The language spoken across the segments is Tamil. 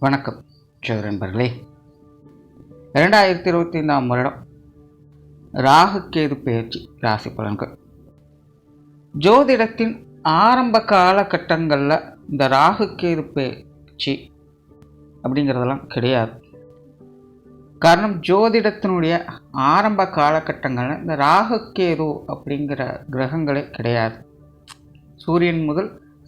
வணக்கம் ஜோதி நண்பர்களே. இரண்டாயிரத்தி இருபத்தி ஐந்தாம் வருடம் ராகு கேது ராசி பலன்கள். ஜோதிடத்தின் ஆரம்ப காலகட்டங்களில் இந்த ராகு கேது அப்படிங்கிறதெல்லாம் கிடையாது. காரணம் ஜோதிடத்தினுடைய ஆரம்ப காலகட்டங்களில் இந்த ராகு கேது அப்படிங்கிற கிரகங்களே கிடையாது. சூரியன் முதல்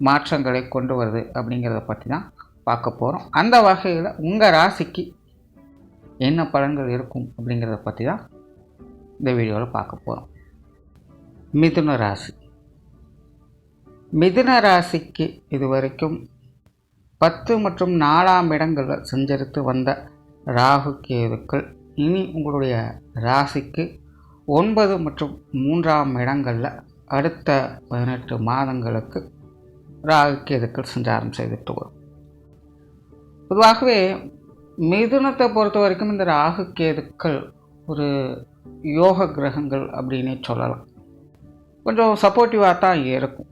மாற்றங்களை கொண்டு வருது அப்படிங்கிறத பற்றி தான் பார்க்க போகிறோம் அந்த வகையில் உங்கள் ராசிக்கு என்ன பலன்கள் இருக்கும் அப்படிங்கிறத பற்றி தான் இந்த வீடியோவில் பார்க்க போகிறோம் மிதுன ராசி. மிதுன ராசிக்கு இது வரைக்கும் பத்து மற்றும் நாலாம் இடங்களில் சஞ்சரித்து வந்த ராகு கேதுக்கள் இனி உங்களுடைய ராசிக்கு ஒன்பது மற்றும் மூன்றாம் இடங்களில் அடுத்த பதினெட்டு மாதங்களுக்கு ராகு கேதுக்கள் சஞ்சாரம் செய்துட்டு வரும் பொதுவாகவே மிதுனத்தை பொறுத்த வரைக்கும் இந்த ராகு கேதுக்கள் ஒரு யோக கிரகங்கள் அப்படின்னே சொல்லலாம். கொஞ்சம் சப்போர்ட்டிவாக தான் இருக்கும்.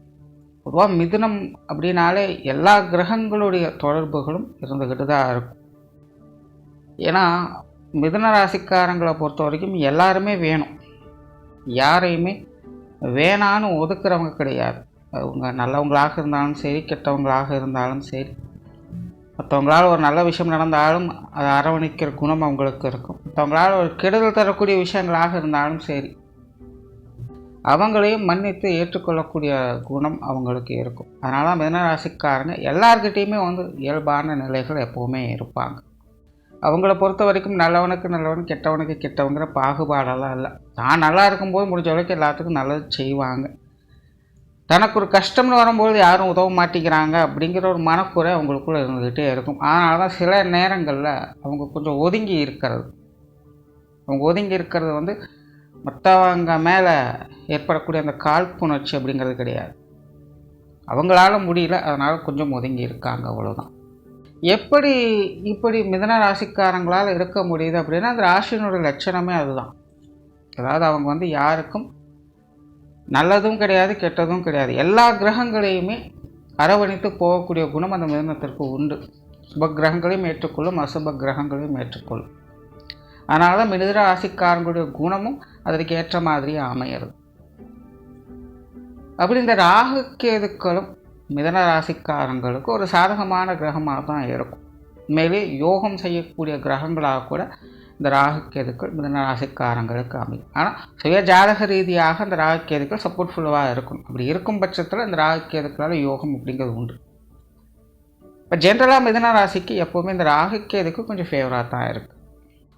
பொதுவாக மிதுனம் அப்படின்னாலே எல்லா கிரகங்களுடைய தொடர்புகளும் இருந்துக்கிட்டு தான் இருக்கும். ஏன்னா மிதுன ராசிக்காரங்களை பொறுத்த வரைக்கும் எல்லாருமே வேணும். யாரையுமே வேணான்னு ஒதுக்குறவங்க கிடையாது. அவங்க நல்லவங்களாக இருந்தாலும் சரி கெட்டவங்களாக இருந்தாலும் சரி. மற்றவங்களால் ஒரு நல்ல விஷயம் நடந்தாலும் அதை அரவணைக்கிற குணம் அவங்களுக்கு இருக்கும். மற்றவங்களால் ஒரு கெடுதல் தரக்கூடிய விஷயங்களாக இருந்தாலும் சரி அவங்களையும் மன்னித்து ஏற்றுக்கொள்ளக்கூடிய குணம் அவங்களுக்கு இருக்கும். அதனால தான் மிதனராசிக்காரங்க எல்லார்கிட்டேயுமே வந்து இயல்பான நிலைகள் எப்போவுமே இருப்பாங்க. அவங்கள பொறுத்த வரைக்கும் நல்லவனுக்கு நல்லவன் கெட்டவனுக்கு கெட்டவங்கிற பாகுபாடெல்லாம் இல்லை. தான் நல்லா இருக்கும்போது முடிஞ்ச வரைக்கும் எல்லாத்துக்கும் நல்லது செய்வாங்க. தனக்கு ஒரு கஷ்டம்னு வரும்போது யாரும் உதவ மாட்டேங்கிறாங்க அப்படிங்கிற ஒரு மனக்குறை அவங்களுக்குள்ளே இருந்துக்கிட்டே இருக்கும். அதனால தான் சில நேரங்களில் அவங்க கொஞ்சம் ஒதுங்கி இருக்கிறது. அவங்க ஒதுங்கி இருக்கிறது வந்து மற்றவங்க மேலே ஏற்படக்கூடிய அந்த காழ்ப்புணர்ச்சி அப்படிங்கிறது கிடையாது. அவங்களால முடியல அதனால் கொஞ்சம் ஒதுங்கி இருக்காங்க அவ்வளோதான் எப்படி இப்படி மிதன ராசிக்காரங்களால் இருக்க முடியுது அப்படின்னா அந்த ராசியினுடைய லட்சணமே அதுதான். அதாவது அவங்க வந்து யாருக்கும் நல்லதும் கிடையாது கெட்டதும் கிடையாது. எல்லா கிரகங்களையுமே அரவணைத்து போகக்கூடிய குணம் அந்த மிதனத்திற்கு உண்டு. சுப கிரகங்களையும் ஏற்றுக்கொள்ளும் அசுப கிரகங்களையும் ஏற்றுக்கொள்ளும். அதனால தான் மிருத ராசிக்காரங்களுடைய குணமும் அதற்கு ஏற்ற மாதிரி அமையிறது. அப்படி இந்த ராகு கேதுக்களும் மிதன ராசிக்காரங்களுக்கு ஒரு சாதகமான கிரகமாக தான் இருக்கும். மேலே யோகம் செய்யக்கூடிய கிரகங்களாக கூட இந்த ராகு கேதுக்கள் மிதன ராசிக்காரங்களுக்கு அமையும். ஆனால் சுய ஜாதக ரீதியாக இந்த ராகுக்கேதுக்கள் சப்போர்ட்ஃபுல்லாக இருக்கும் அப்படி இருக்கும் பட்சத்தில் இந்த ராகு கேதுக்களால் யோகம் அப்படிங்கிறது உண்டு. இப்போ ஜென்ரலாக மிதன ராசிக்கு எப்போவுமே இந்த ராகு கேதுக்கு கொஞ்சம் ஃபேவராக தான் இருக்குது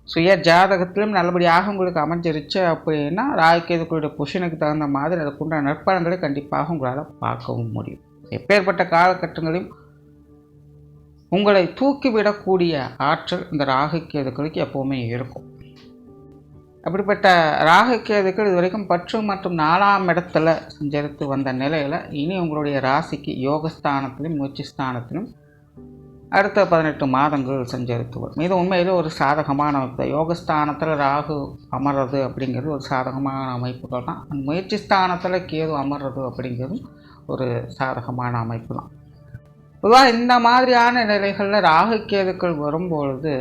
சுய ஜாதகத்திலும் நல்லபடியாக உங்களுக்கு அமைஞ்சிருச்சு அப்படின்னா ராகுக்கேதுக்களுடைய பொஷனுக்கு தகுந்த மாதிரி அதுக்குண்டான நற்பலன்களை கண்டிப்பாக உங்களால் பார்க்கவும் முடியும். எப்பேற்பட்ட காலகட்டங்களையும் உங்களை தூக்கிவிடக்கூடிய ஆற்றல் இந்த ராகு கேதுக்களுக்கு எப்போவுமே இருக்கும். அப்படிப்பட்ட ராகு கேதுக்கள் இது வரைக்கும் பற்று மற்றும் நாலாம் இடத்துல சஞ்சரித்து வந்த நிலையில் இனி உங்களுடைய ராசிக்கு யோகஸ்தானத்திலும் முயற்சி ஸ்தானத்திலும் அடுத்த பதினெட்டு மாதங்கள் சஞ்சரித்து வரும். இது உண்மையில் ஒரு சாதகமான அமைப்பு தான். யோகஸ்தானத்தில் ராகு அமர்றது அப்படிங்கிறது ஒரு சாதகமான அமைப்புகள் தான். முயற்சி ஸ்தானத்தில் கேது அமர்றது அப்படிங்கிறது ஒரு சாதகமான அமைப்பு தான். பொதுவாக இந்த மாதிரியான நிலைகளில் ராகுக்கேதுக்கள் வரும்பொழுது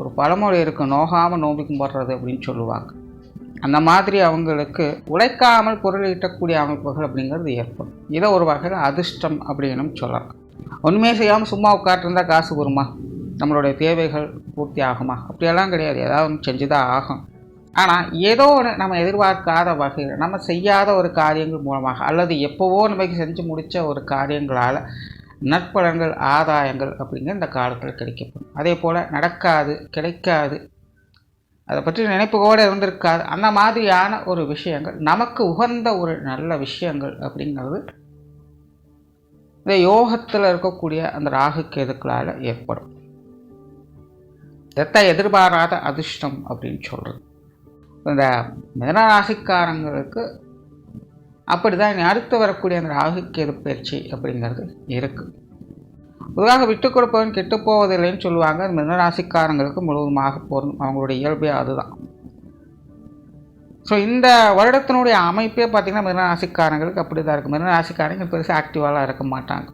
ஒரு பழமொழி இருக்குது நோகாமல் நோம்பிக்கும் போடுறது அப்படின்னு சொல்லுவாங்க. அந்த மாதிரி அவங்களுக்கு உழைக்காமல் பொருள் ஈட்டக்கூடிய அமைப்புகள் அப்படிங்கிறது ஏற்படும். இதை ஒரு வகையில் அதிர்ஷ்டம் அப்படின்னு சொல்லலாம். ஒன்றுமே செய்யாமல் சும்மா உட்காட்டிருந்தா காசு வருமா? நம்மளுடைய தேவைகள் பூர்த்தி ஆகுமா? அப்படியெல்லாம் கிடையாது. ஏதாவது ஒன்று செஞ்சு தான் ஆகும் ஆனால் ஏதோ ஒன்று நம்ம எதிர்பார்க்காத வகையில் நம்ம செய்யாத ஒரு காரியங்கள் மூலமாக அல்லது எப்போவோ நமக்கு செஞ்சு முடித்த ஒரு காரியங்களால் நற்பலன்கள் ஆதாயங்கள் அப்படிங்கிற இந்த காலத்தில் கிடைக்கப்படும். அதே போல் நடக்காது கிடைக்காது. அதை பற்றி நினைப்பு கூட இருந்திருக்காது. அந்த மாதிரியான ஒரு விஷயங்கள் நமக்கு உகந்த ஒரு நல்ல விஷயங்கள் அப்படிங்கிறது இந்த யோகத்தில் இருக்கக்கூடிய அந்த ராகு கேதுக்களால் ஏற்படும். எத்த எதிர்பாராத அதிர்ஷ்டம் அப்படின்னு சொல்கிறது இந்த மிதனராசிக்காரங்களுக்கு அப்படி தான் அடுத்து வரக்கூடிய அந்த ராகுக்கேது பயிற்சி அப்படிங்கிறது இருக்குது பொதுவாக விட்டு கொடுப்பவன் கெட்டு போவதில்லைன்னு சொல்லுவாங்க. மிதனராசிக்காரங்களுக்கு முழுவதுமாக போகணும் அவங்களுடைய இயல்பே அதுதான். ஸோ இந்த வருடத்தினுடைய அமைப்பே பார்த்திங்கன்னா மிதனராசிக்காரங்களுக்கு அப்படி தான் இருக்குது மிதனராசிக்காரங்க பெருசாக ஆக்டிவாலாம் இருக்க மாட்டாங்க.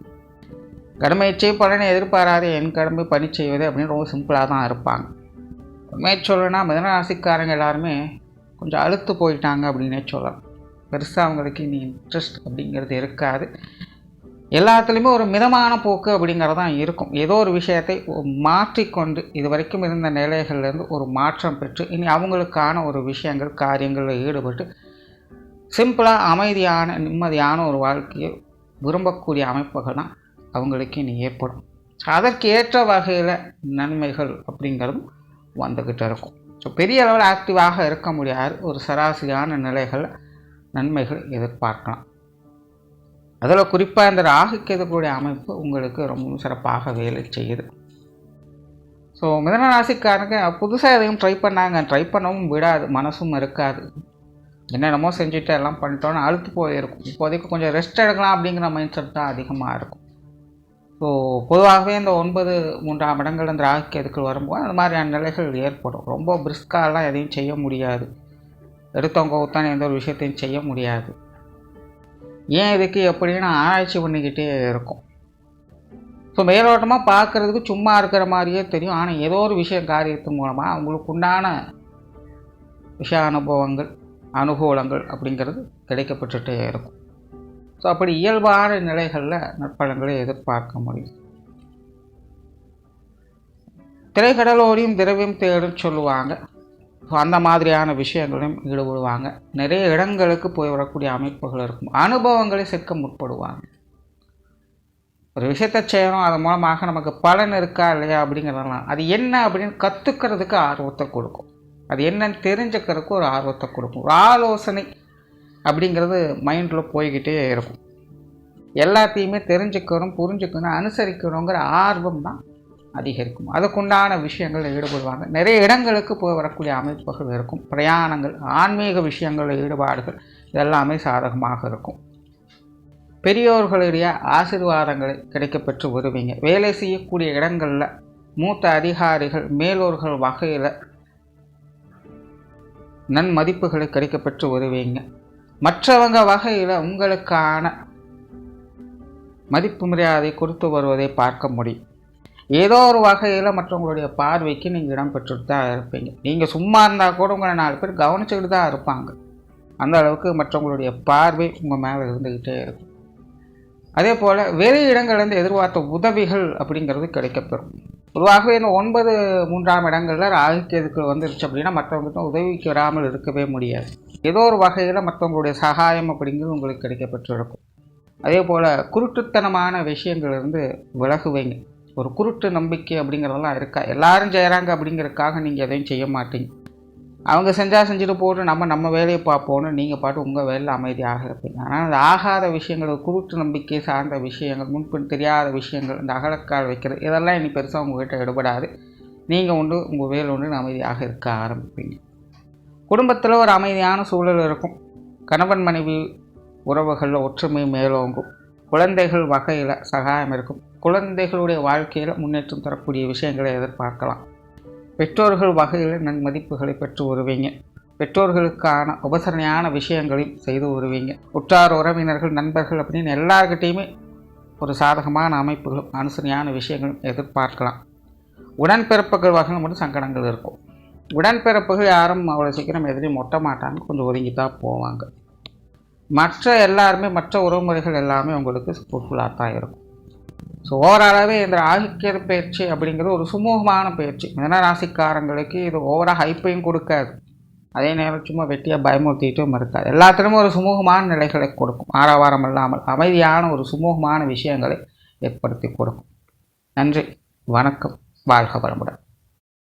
கடமையை பலனை எதிர்பாராத என் கடமை பணி செய்வது அப்படின்னு ரொம்ப சிம்பிளாக தான் இருப்பாங்க. உண்மையை சொல்லணும்னா மிதனராசிக்காரங்க எல்லாருமே கொஞ்சம் அழுத்து போயிட்டாங்க அப்படின்னே சொல்லலாம். பெருசாக அவங்களுக்கு இனி இன்ட்ரெஸ்ட் அப்படிங்கிறது இருக்காது. எல்லாத்துலேயுமே ஒரு மிதமான போக்கு அப்படிங்கிறது தான் இருக்கும். ஏதோ ஒரு விஷயத்தை மாற்றிக்கொண்டு இது வரைக்கும் இருந்த நிலைகள்லேருந்து ஒரு மாற்றம் பெற்று இனி அவங்களுக்கான ஒரு விஷயங்கள் காரியங்களில் ஈடுபட்டு சிம்பிளாக அமைதியான நிம்மதியான ஒரு வாழ்க்கையை விரும்பக்கூடிய அமைப்புகள் தான் அவங்களுக்கு இனி ஏற்படும். அதற்கு ஏற்ற வகையில் நன்மைகள் அப்படிங்கிறதும் வந்துக்கிட்டு இருக்கும். ஸோ பெரிய அளவில் ஆக்டிவாக இருக்க முடியாது. ஒரு சராசரியான நிலைகள் நன்மைகள் எதிர்பார்க்கலாம். அதில் குறிப்பாக இந்த ராகு அமைப்பு உங்களுக்கு ரொம்பவும் சிறப்பாக வேலை செய்யுது. ஸோ மிதன ராசிக்காரங்க புதுசாக எதையும் ட்ரை பண்ணாங்க. ட்ரை பண்ணவும் விடாது. மனசும் இருக்காது. என்னென்னமோ செஞ்சுட்டு எல்லாம் பண்ணிட்டோன்னு அழுத்து போயிருக்கும். இப்போதைக்கு கொஞ்சம் ரெஸ்ட் எடுக்கலாம் அப்படிங்கிற மைண்ட் செட் தான் அதிகமாக இருக்கும். ஸோ பொதுவாகவே இந்த ஒன்பது மூன்றாம் இடங்கள் இந்த ராகு எதுக்கள் வரும்போது அந்த மாதிரியான நிலைகள் ஏற்படும். ரொம்ப பிரிஸ்காலாம் எதையும் செய்ய முடியாது. எடுத்தவங்க ஊத்தான் எந்த ஒரு விஷயத்தையும் செய்ய முடியாது. ஏன் இதுக்கு எப்படின்னு ஆராய்ச்சி பண்ணிக்கிட்டே இருக்கும். ஸோ மேலோட்டமாக பார்க்குறதுக்கு சும்மா இருக்கிற மாதிரியே தெரியும். ஆனால் ஏதோ ஒரு விஷயம் காரியத்தின் மூலமாக அவங்களுக்கு உண்டான விஷய அனுபவங்கள் அனுகூலங்கள் அப்படிங்கிறது கிடைக்கப்பட்டுட்டே இருக்கும். ஸோ அப்படி இயல்பான நிலைகளில் நற்பலங்களை எதிர்பார்க்க முடியும். திரைக்கடலோடையும் திரவியம் தேடும் சொல்லுவாங்க. அந்த மாதிரியான விஷயங்களையும் ஈடுபடுவாங்க. நிறைய இடங்களுக்கு போய் வரக்கூடிய அமைப்புகள் இருக்கும். அனுபவங்களை சேர்க்க முற்படுவாங்க. ஒரு விஷயத்தை செய்யணும் அது மூலமாக நமக்கு பலன் இருக்கா இல்லையா அப்படிங்கிறதெல்லாம் அது என்ன அப்படின்னு கற்றுக்கிறதுக்கு ஆர்வத்தை கொடுக்கும். அது என்னன்னு தெரிஞ்சுக்கிறதுக்கு ஒரு ஆர்வத்தை கொடுக்கும். ஒரு ஆலோசனை அப்படிங்கிறது மைண்டில் போய்கிட்டே இருக்கும். எல்லாத்தையுமே தெரிஞ்சுக்கணும் புரிஞ்சுக்கணும் அனுசரிக்கணுங்கிற ஆர்வம் தான் அதிகரிக்கும். அதுக்குண்டான விஷயங்களில் ஈடுபடுவாங்க. நிறைய இடங்களுக்கு போய் வரக்கூடிய அமைப்புகள் இருக்கும். பிரயாணங்கள் ஆன்மீக விஷயங்களில் ஈடுபாடுகள் இதெல்லாமே சாதகமாக இருக்கும். பெரியோர்களுடைய ஆசிர்வாதங்களை கிடைக்கப்பெற்று வருவீங்க. வேலை செய்யக்கூடிய இடங்களில் மூத்த அதிகாரிகள் மேலோர்கள் வகையில் நன்மதிப்புகளை கிடைக்கப்பெற்று வருவீங்க. மற்றவங்க வகையில் உங்களுக்கான மதிப்பு மரியாதை கொடுத்து வருவதை பார்க்க முடியும். ஏதோ ஒரு வகையில் மற்றவங்களுடைய பார்வைக்கு நீங்கள் இடம் பெற்றுட்டு தான் இருப்பீங்க. நீங்கள் சும்மா இருந்தால் கூட உங்களை நாலு பேர் கவனிச்சுக்கிட்டு தான் இருப்பாங்க. அந்த அளவுக்கு மற்றவங்களுடைய பார்வை உங்கள் மேலே இருந்துக்கிட்டே இருக்கும். அதே போல் வெளி இடங்கள்லேருந்து எதிர்பார்த்த உதவிகள் அப்படிங்கிறது கிடைக்கப்பெறும். பொதுவாகவே இந்த ஒன்பது மூன்றாம் இடங்களில் ராகுக்கேதுக்கள் வந்துருச்சு அப்படின்னா மற்றவங்ககிட்ட உதவிக்கு வராமல் இருக்கவே முடியாது. ஏதோ ஒரு வகையில் மற்றவங்களுடைய சகாயம் அப்படிங்கிறது உங்களுக்கு கிடைக்கப்பெற்றிருக்கும். அதே போல் குருட்டுத்தனமான விஷயங்கள்லேருந்து விலகுவீங்க. ஒரு குருட்டு நம்பிக்கை அப்படிங்கிறதெல்லாம் இருக்கா? எல்லாரும் செய்கிறாங்க அப்படிங்கிறதுக்காக நீங்கள் எதையும் செய்ய மாட்டீங்க. அவங்க செஞ்சால் செஞ்சுட்டு போட்டு நம்ம நம்ம வேலையை பார்ப்போன்னு நீங்கள் பாட்டு உங்கள் வேலையில் அமைதியாக இருப்பீங்க ஆனால் அந்த ஆகாத விஷயங்கள் குருட்டு நம்பிக்கை சார்ந்த விஷயங்கள் முன்பின் தெரியாத விஷயங்கள் இந்த அகலக்கால் வைக்கிறது இதெல்லாம் இனி பெருசாக உங்கள்கிட்ட எடுபடாது. நீங்கள் உண்டு உங்கள் வேலை உண்டு அமைதியாக இருக்க ஆரம்பிப்பீங்க. குடும்பத்தில் ஒரு அமைதியான சூழல் இருக்கும். கணவன் மனைவி உறவுகளில் ஒற்றுமை மேலோங்கும். குழந்தைகள் வகையில் சகாயம் இருக்கும். குழந்தைகளுடைய வாழ்க்கையில் முன்னேற்றம் தரக்கூடிய விஷயங்களை எதிர்பார்க்கலாம். பெற்றோர்கள் வகையில் நன்மதிப்புகளை பெற்று வருவீங்க. பெற்றோர்களுக்கான உபசரணையான விஷயங்களையும் செய்து வருவீங்க. உற்றார் உறவினர்கள் நண்பர்கள் அப்படின்னு எல்லார்கிட்டேயுமே ஒரு சாதகமான அமைப்புகளும் அனுசரணையான விஷயங்களும் எதிர்பார்க்கலாம். உடன்பிறப்புகள் வகையில் மட்டும் சங்கடங்கள் இருக்கும். உடன்பிறப்புகள் யாரும் அவ்வளோ சீக்கிரம் எதிரையும் ஒட்ட மாட்டாங்க கொஞ்சம் ஒதுங்கி தான் போவாங்க. மற்ற எல்லாருமே மற்ற உறவுமுறைகள் எல்லாமே உங்களுக்கு ஃபுல்ஃபுல்லாக தான் இருக்கும். ஸோ ஓவராலாகவே இந்த ஆகிக்கிற பயிற்சி அப்படிங்கிறது ஒரு சுமூகமான பயிற்சி. ஏன்னா ராசிக்காரங்களுக்கு இது ஓவராக ஹைப்பையும் கொடுக்காது. அதே நேரம் சும்மா வெட்டியாக பயமுறுத்திட்டும் இருக்காது. எல்லாத்திலுமே ஒரு சுமூகமான நிலைகளை கொடுக்கும். ஆரவாரம் இல்லாமல் அமைதியான ஒரு சுமூகமான விஷயங்களை ஏற்படுத்தி கொடுக்கும். நன்றி. வணக்கம். வாழ்க வளமுடன்.